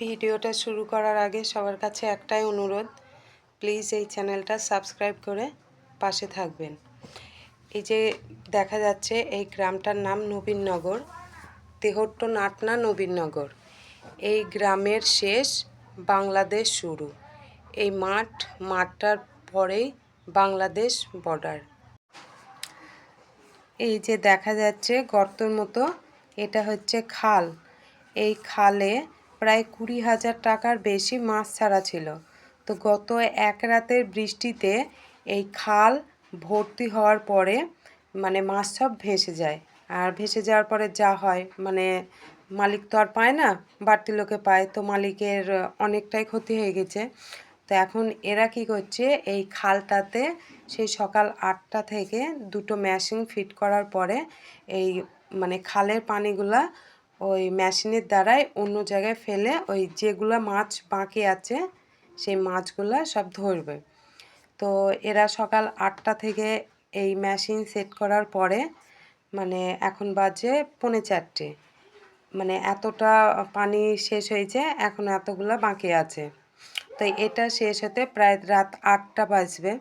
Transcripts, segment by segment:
ভিডিওটা শুরু করার আগে সবার কাছে একটাই অনুরোধ প্লিজ এই চ্যানেলটা সাবস্ক্রাইব করে পাশে থাকবেন। এই যে দেখা যাচ্ছে এই গ্রামটার নাম নবীননগর তেহট্ট নাটনা নবীননগর এই গ্রামের শেষ বাংলাদেশ শুরু। এই মাঠ, মাঠটার পরেই বাংলাদেশ বর্ডার এই যে দেখা যাচ্ছে গর্তর মতো, এটা হচ্ছে খাল। এই খালে প্রায় কুড়ি হাজার টাকার বেশি মাছ ছাড়া ছিল। তো গত এক রাতের বৃষ্টিতে এই খাল ভর্তি হওয়ার পরে মানে মাছ সব ভেসে যায়। আর ভেসে যাওয়ার পরে যা হয় মানে মালিক তো আর পায় না, বাড়তি লোকে পায়। তো মালিকের অনেকটাই ক্ষতি হয়ে গেছে। তো এখন এরা কি করছে, এই খালটাতে সেই সকাল আটটা থেকে দুটো মেশিন ফিট করার পরে এই মানে খালের পানিগুলা ওই মেশিনের দ্বারাই অন্য জায়গায় ফেলে ওই যেগুলো মাছ বাকি আছে, সেই মাছগুলা সব ধরবে। তো এরা সকাল আটটা থেকে এই মেশিন সেট করার পরে মানে এখন বাজে পৌনে চারটে। মানে এতটা পানি শেষ হয়েছে, এখন এতগুলো বাকি আছে। তো এটা শেষ হতে প্রায় রাত আটটা বাজবে।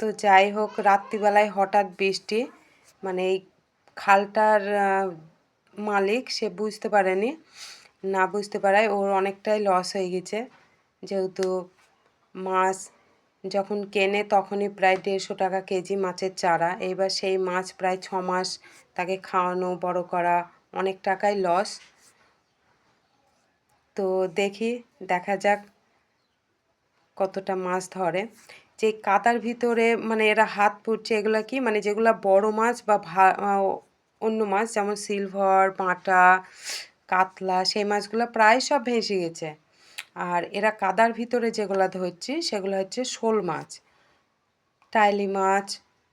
তো যাই হোক, রাত্রিবেলায় হঠাৎ বৃষ্টি মানে এই খালটার মালিক সে বুঝতে পারেনি, না বুঝতে পারায় ওর অনেকটাই লস হয়ে গেছে। যেহেতু মাছ যখন কেনে তখনই প্রায় দেড়শো টাকা কেজি মাছের চারা, এবার সেই মাছ প্রায় ছ মাস তাকে খাওয়ানো, বড় করা অনেক টাকাই লস তো দেখি, দেখা যাক কতটা মাছ ধরে। যে কাদার ভিতরে মানে এরা হাত পুড়ছে, এগুলো কি? মানে যেগুলো বড় মাছ বা অন্য মাছ, যেমন সিলভার বাঁটা কাতলা, সেই মাছগুলো প্রায় সব ভেসে গেছে। আর এরা কাদার ভিতরে যেগুলো ধরছে, সেগুলো হচ্ছে শোল মাছ, টাইলি মাছ,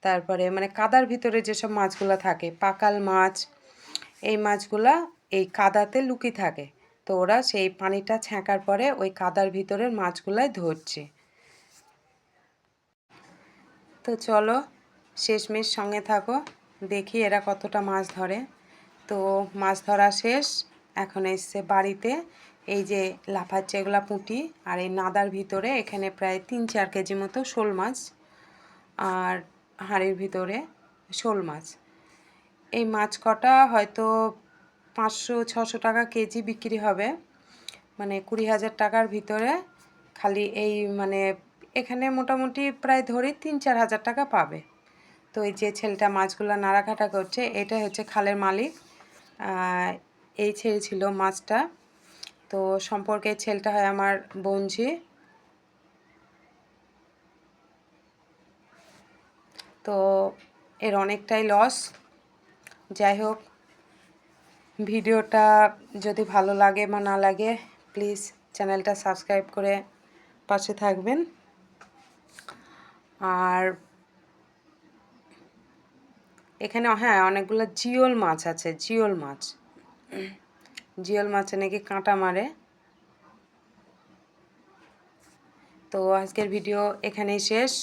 তারপরে মানে কাদার ভিতরে যেসব মাছগুলো থাকে, পাকাল মাছ, এই মাছগুলা এই কাদাতে লুকি থাকে। তো ওরা সেই পানিটা ছ্যাঁকার পরে ওই কাদার ভিতরের মাছগুলাই ধরছে। তো চলো শেষমেশ সঙ্গে থাকো, দেখি এরা কতটা মাছ ধরে। তো মাছ ধরা শেষ, এখন এসছে বাড়িতে। এই যে লাফাচ্ছে এগুলা পুঁটি, আর এই নাদার ভিতরে এখানে প্রায় তিন চার কেজি মতো শোল মাছ আর হাঁড়ির ভিতরে শোল মাছ। এই মাছ কটা হয়তো পাঁচশো, ছশো টাকা কেজি বিক্রি হবে। মানে কুড়ি হাজার টাকার ভিতরে খালি এই মানে এখানে মোটামুটি প্রায় ধরে তিন চার হাজার টাকা পাবে। তো এই যে ছেলেটা মাছগুলো নাড়াঘাটা করছে এটা হচ্ছে খালের মালিক। এই ছেলে ছিল মাছটা। তো সম্পর্কে ছেলেটা হয় আমার বঞ্জি তো এর অনেকটাই লস যাই হোক, ভিডিওটা যদি ভালো লাগে বা না লাগে প্লিজ চ্যানেলটা সাবস্ক্রাইব করে পাশে থাকবেন। আর এখানে হ্যাঁ অনেকগুলো জিওল মাছ আছে, জিওল মাছ। জিওল মাছে নাকি কাঁটা মারে। তো আজকের ভিডিও এখানেই শেষ।